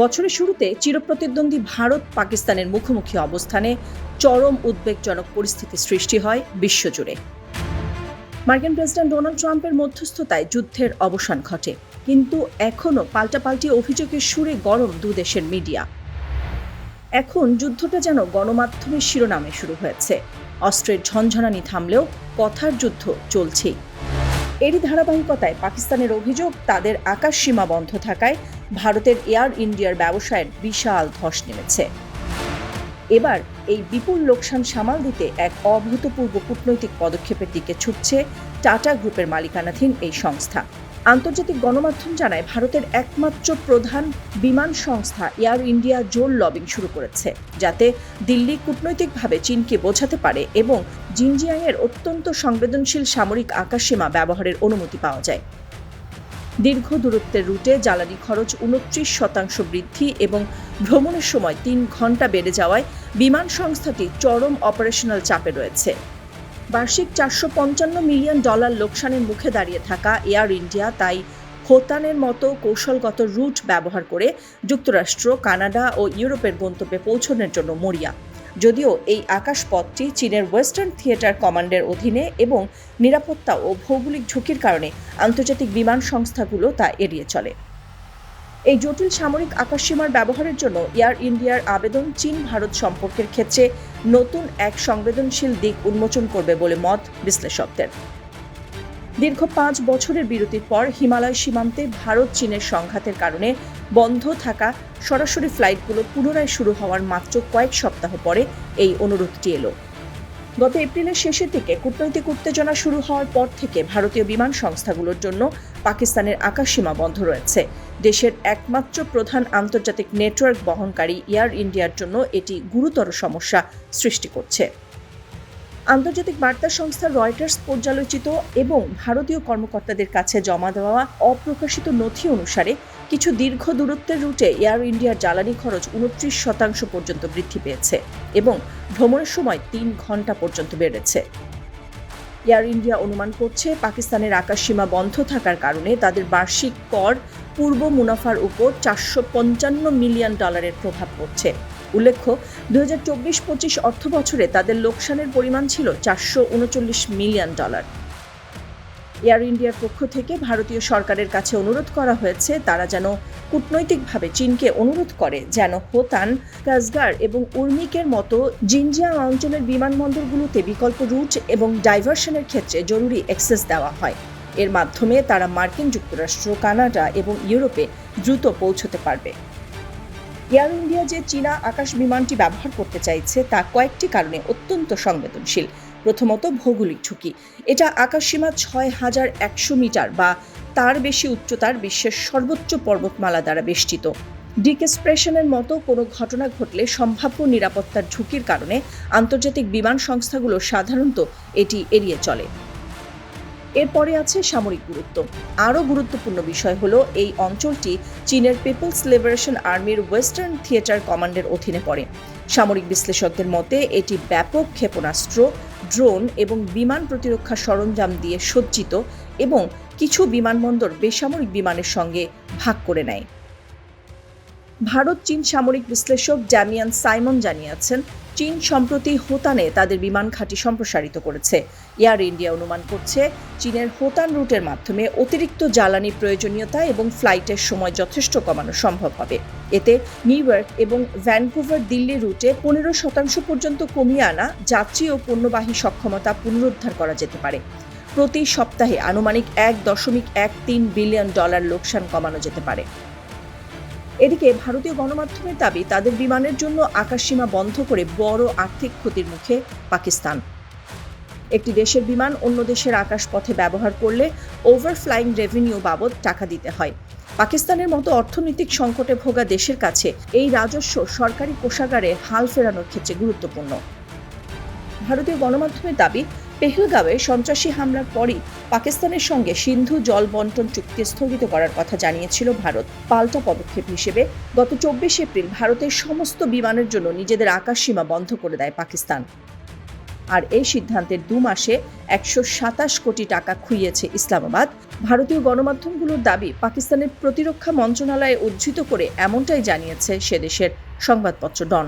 বছরের শুরুতে চিরপ্রতিদ্বন্দ্বী ভারত পাকিস্তানের মুখোমুখি অবস্থানে চরম উদ্বেগজনক পরিস্থিতি সৃষ্টি হয় বিশ্বজুড়ে। মার্কিন প্রেসিডেন্ট ডোনাল্ড ট্রাম্পের মধ্যস্থতায় যুদ্ধের অবসান ঘটে, কিন্তু এখনও পাল্টাপাল্টি অভিযোগের সুরে গরম দু দেশের মিডিয়া। এখন যুদ্ধটা যেন গণমাধ্যমের শিরোনামে শুরু হয়েছে। অস্ত্রের ঝনঝনানি থামলেও কথার যুদ্ধ চলছেই। এরই ধারাবাহিকতায় পাকিস্তানের অভিযোগ, তাদের আকাশ সীমা বন্ধ থাকায় ভারতের এয়ার ইন্ডিয়ার ব্যবসায়ের বিশাল ধস নেমেছে। এবার এই বিপুল লোকসান সামাল দিতে এক অভূতপূর্ব কূটনৈতিক পদক্ষেপের দিকে ছুটছে টাটা গ্রুপের মালিকানাধীন এই সংস্থা। আন্তর্জাতিক গণমাধ্যম জানায়, ভারতের একমাত্র প্রধান বিমান সংস্থা এয়ার ইন্ডিয়া জোর লবিং শুরু করেছে, যাতে দিল্লি কূটনৈতিকভাবে চীনকে বোঝাতে পারে এবং জিনজিয়াংয়ের অত্যন্ত সংবেদনশীল সামরিক আকাশসীমা ব্যবহারের অনুমতি পাওয়া যায়। দীর্ঘ দূরত্বের রুটে জ্বালানি খরচ উনত্রিশ শতাংশ বৃদ্ধি এবং ভ্রমণের সময় তিন ঘণ্টা বেড়ে যাওয়ায় বিমান সংস্থাটি চরম অপারেশনাল চাপে রয়েছে। বার্ষিক চারশো পঞ্চান্ন মিলিয়ন ডলার লোকসানের মুখে দাঁড়িয়ে থাকা এয়ার ইন্ডিয়া তাই হোতানের মতো কৌশলগত রুট ব্যবহার করে যুক্তরাষ্ট্র, কানাডা ও ইউরোপের গন্তব্যে পৌঁছানোর জন্য মরিয়া। যদিও এই আকাশপথটি চীনের ওয়েস্টার্ন থিয়েটার কমান্ডের অধীনে এবং নিরাপত্তা ও ভৌগোলিক ঝুঁকির কারণে আন্তর্জাতিক বিমান সংস্থাগুলো তা এড়িয়ে চলে। এই জটিল সামরিক আকাশসীমার ব্যবহারের জন্য এয়ার ইন্ডিয়ার আবেদন চীন ভারত সম্পর্কের ক্ষেত্রে নতুন এক সংবেদনশীল দিক উন্মোচন করবে বলে মত বিশ্লেষকদের। দীর্ঘ পাঁচ বছরের বিরতির পর হিমালয় সীমান্তে ভারত চীনের সংঘাতের কারণে বন্ধ থাকা সরাসরি ফ্লাইটগুলো পুনরায় শুরু হওয়ার মাত্র কয়েক সপ্তাহ পরে এই অনুরোধটি এলো। গত এপ্রিলের শেষের দিকে কূটনৈতিক উত্তেজনা শুরু হওয়ার পর থেকে ভারতীয় বিমান সংস্থাগুলোর জন্য পাকিস্তানের আকাশসীমা বন্ধ রয়েছে। দেশের একমাত্র প্রধান আন্তর্জাতিক নেটওয়ার্ক বহনকারী এয়ার ইন্ডিয়ার জন্য এটি গুরুতর সমস্যা সৃষ্টি করছে। আন্তর্জাতিক বার্তা সংস্থা রয়টার্স পর্যালোচিত এবং ভারতীয় কর্মকর্তাদের কাছে জমা দেওয়া অপ্রকাশিত নথি অনুসারে কিছু দীর্ঘ দূরত্বের রুটে এয়ার ইন্ডিয়ার জ্বালানি খরচ উনত্রিশ শতাংশ পর্যন্ত বৃদ্ধি পেয়েছে এবং ভ্রমণের সময় তিন ঘণ্টা পর্যন্ত বেড়েছে। এয়ার ইন্ডিয়া অনুমান করছে পাকিস্তানের আকাশসীমা বন্ধ থাকার কারণে তাদের বার্ষিক কর পূর্ব মুনাফার উপর চারশো পঞ্চান্ন মিলিয়ন ডলারের প্রভাব পড়ছে। উল্লেখ্য দু হাজার চব্বিশ পঁচিশ অর্থ বছরে তাদের লোকসানের পরিমাণ ছিল চারশো উনচল্লিশ মিলিয়ন ডলার। এয়ার ইন্ডিয়ার পক্ষ থেকে ভারতীয় সরকারের কাছে অনুরোধ করা হয়েছে, তারা যেন কূটনৈতিকভাবে চীনকে অনুরোধ করে যেন হোতান কাজগার এবং উর্মিকের মতো জিনজিয়াং অঞ্চলের বিমানবন্দরগুলোতে বিকল্প রুট এবং ডাইভারশনের ক্ষেত্রে জরুরি অ্যাক্সেস দেওয়া হয়। এর মাধ্যমে তারা মার্কিন যুক্তরাষ্ট্র, কানাডা এবং ইউরোপে দ্রুত পৌঁছতে পারবে। এয়ার ইন্ডিয়া যে চীনা আকাশ বিমানটি ব্যবহার করতে চাইছে, তা কয়েকটি কারণে অত্যন্ত সংবেদনশীল। প্রথমত ভৌগোলিক ঝুঁকি। এটা আকাশসীমা ছয় হাজার একশো মিটার বা তার বেশি উচ্চতার বিশ্বের সর্বোচ্চ পর্বতমালা দ্বারা বেষ্টিত। ডিকেসপ্রেশনের মতো কোনো ঘটনা ঘটলে সম্ভাব্য নিরাপত্তার ঝুঁকির কারণে আন্তর্জাতিক বিমান সংস্থাগুলো সাধারণত এটি এড়িয়ে চলে। এরপরে আছে সামরিক গুরুত্ব। আরও গুরুত্বপূর্ণ বিষয় হলো, এই অঞ্চলটি চীনের পিপলস লিবারেশন আর্মির ওয়েস্টার্ন থিয়েটার কমান্ডের অধীনে পড়ে। সামরিক বিশ্লেষকদের মতে, এটি ব্যাপক ক্ষেপণাস্ত্র, ড্রোন এবং বিমান প্রতিরক্ষা সরঞ্জাম দিয়ে সজ্জিত এবং কিছু বিমানবন্দর বেসামরিক বিমানের সঙ্গে ভাগ করে নেয়। ভারত চীন সামরিক বিশ্লেষক ড্যামিয়ান সাইমন জানিয়েছেন চীন সম্প্রতি হোতানে তাদের বিমান ঘাঁটি সম্প্রসারিত করেছে। এয়ার ইন্ডিয়া অনুমান করছে, চীনের হোতান রুটের মাধ্যমে অতিরিক্ত জ্বালানি প্রয়োজনীয়তা এবং ফ্লাইটের সময় যথেষ্ট কমানো সম্ভব হবে। এতে নিউ ইয়র্ক এবং ভ্যানকুভার দিল্লি রুটে পনেরো শতাংশ পর্যন্ত কমিয়ে আনা যাত্রী ও পণ্যবাহী সক্ষমতা পুনরুদ্ধার করা যেতে পারে। প্রতি সপ্তাহে আনুমানিক এক দশমিক এক তিন বিলিয়ন ডলার লোকসান কমানো যেতে পারে। এদিকে ভারতীয় গণমাধ্যমের দাবি, তাদের বিমানের জন্য আকাশসীমা বন্ধ করে বড় আর্থিক ক্ষতির মুখে পাকিস্তান। একটি দেশের বিমান অন্য দেশের আকাশপথে ব্যবহার করলে ওভারফ্লাইং রেভিনিউ বাবদ টাকা দিতে হয়। পাকিস্তানের মতো অর্থনৈতিক সংকটে ভোগা দেশের কাছে এই রাজস্ব সরকারি কোষাগারে হাল ফেরানোর ক্ষেত্রে গুরুত্বপূর্ণ। ভারতীয় গণমাধ্যমের দাবি পেহেলগাঁওয়ে সন্ত্রাসী হামলার পরই পাকিস্তানের সঙ্গে সিন্ধু জল বন্টন চুক্তি স্থগিত করার কথা জানিয়েছিল ভারত। পাল্টা পদক্ষেপ হিসেবে গত চব্বিশ এপ্রিল ভারতের সমস্ত বিমানের জন্য নিজেদের আকাশসীমা বন্ধ করে দেয় পাকিস্তান। আর এই সিদ্ধান্তের দু মাসে একশো সাতাশ কোটি টাকা খুইয়েছে ইসলামাবাদ। ভারতীয় গণমাধ্যমগুলোর দাবি, পাকিস্তানের প্রতিরক্ষা মন্ত্রণালয়ে উদ্ধৃত করে এমনটাই জানিয়েছে সে দেশের সংবাদপত্র Dawn.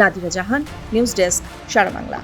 Nadira Jahan, news desk, Sara Bangla.